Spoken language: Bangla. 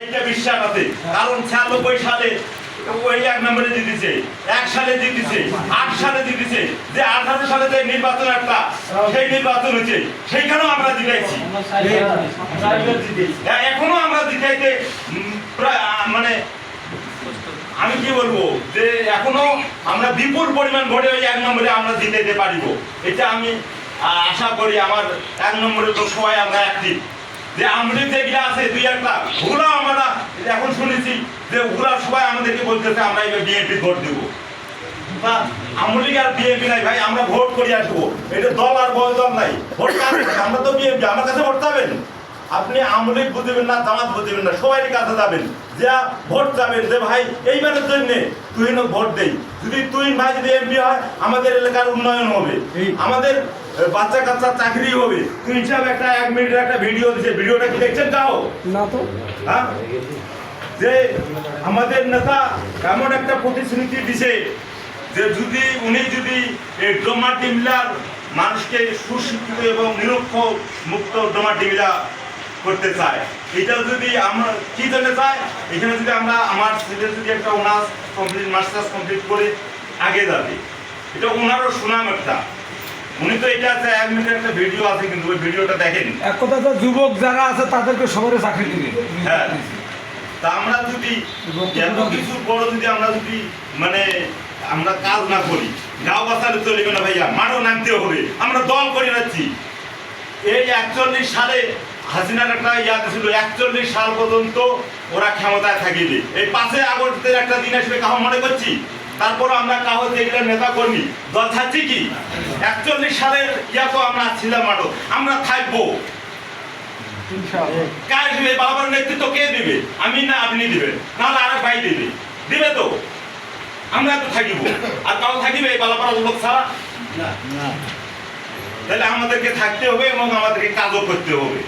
এটা বিশ্বাস আছে। কারণ ছিয়ানব্বই সালে ওই এক নম্বরে জিতেছে এক সালে জিতেছে আট সালে জিতেছে যে আঠারো সালে যে নির্বাচন একটা সেই নির্বাচন হয়েছে। সেইখানেও আমরা জিতাইছি। হ্যাঁ, এখনও আমরা জিতাইতে মানে আমি কি বলব যে এখনও আমরা বিপুল পরিমাণ ভোটে ওই এক নম্বরে আমরা জিতাইতে পারিব। এটা আমি আশা করি আমার এক নম্বরে তো সবাই আমরা অ্যাক্টিভ যে আমলি যেগুলো আছে দুই একটা আমরা এখন শুনেছি যে ওরা সবাই আমাদেরকে বলতেছে, আমরা এবার বিএনপি ভোট দেবো। বা আমলি আর বিএনপি নাই, ভাই, আমরা ভোট করি আসব। এটা দল আর বয় দল নাই। ভোট আমরা তো বিএনপি আমার কাছে ভোট পাবেন আপনি আমলিক বুঝবেন না জামাত বুঝবেন না সবাই কাছে যাবেন। যা ভোট যাবেন যে ভাই এইবারের জন্য তুই ভোট দেই। যদি তুই ভাই যদি এমপি হয় আমাদের এলাকার উন্নয়ন হবে। আমাদের বাচ্চা কাচ্চা চাকরি হবে। তুই হিসাবে একটা এক মিনিটের একটা ভিডিও দিচ্ছে ভিডিওটা কি দেখছেন তাও? না তো। হ্যাঁ? যে আমাদের নেতা এমন একটা প্রতিশ্রুতি দিছে যে যদি উনি যদি এই ডোমা টিমলার মানুষকে সুশিক্ষিত এবং নিরক্ষ মুক্ত ডোমা টিমলা করতে চায়। এটা যদি আমরা কি জন্য চাই এখানে যদি আমরা আমার ছেলে যদি একটা অনার্স কমপ্লিট মাস্টার্স কমপ্লিট করে আগে যাবে। এটা ওনারও সুনাম একটা। উনি তো এটা আছে এক মিনিটের একটা ভিডিও আছে কিন্তু ওই ভিডিওটা দেখেন। এক কথা তো যুবক যারা আছে তাদেরকে সবারই চাকরি দিবে। হ্যাঁ। তা আমরা যদি এত কিছু বড় যদি আমরা যদি মানে আমরা কাজ না করি গাও বাঁচালে চলবে না ভাইয়া মাঠও নামতে হবে। আমরা দল করে যাচ্ছি। এই একচল্লিশ সালে হাসিনার একটা ইয়াদ ছিল একচল্লিশ সাল পর্যন্ত ওরা ক্ষমতায় থাকিবে। এই পাঁচই আগস্টের একটা দিন আসবে কাহ মনে করছি? তারপর আমরা কাহ যেগুলো নেতা কর্মী দল থাকছি কি? একচল্লিশ সালের ইয়া তো আমরা ছিলাম মাঠো আমরা থাকব। কার দিবে? বাবার নেতৃত্ব কে দিবে? আমি না আপনি দিবেন। নাহলে আরেক ভাই দিবে। দিবে তো। আমরা তো থাকিব। আর কাউ থাকিবে এই বালাপাড়া লোক ছাড়া? তাহলে আমাদেরকে থাকতে হবে এবং আমাদেরকে কাজও করতে হবে।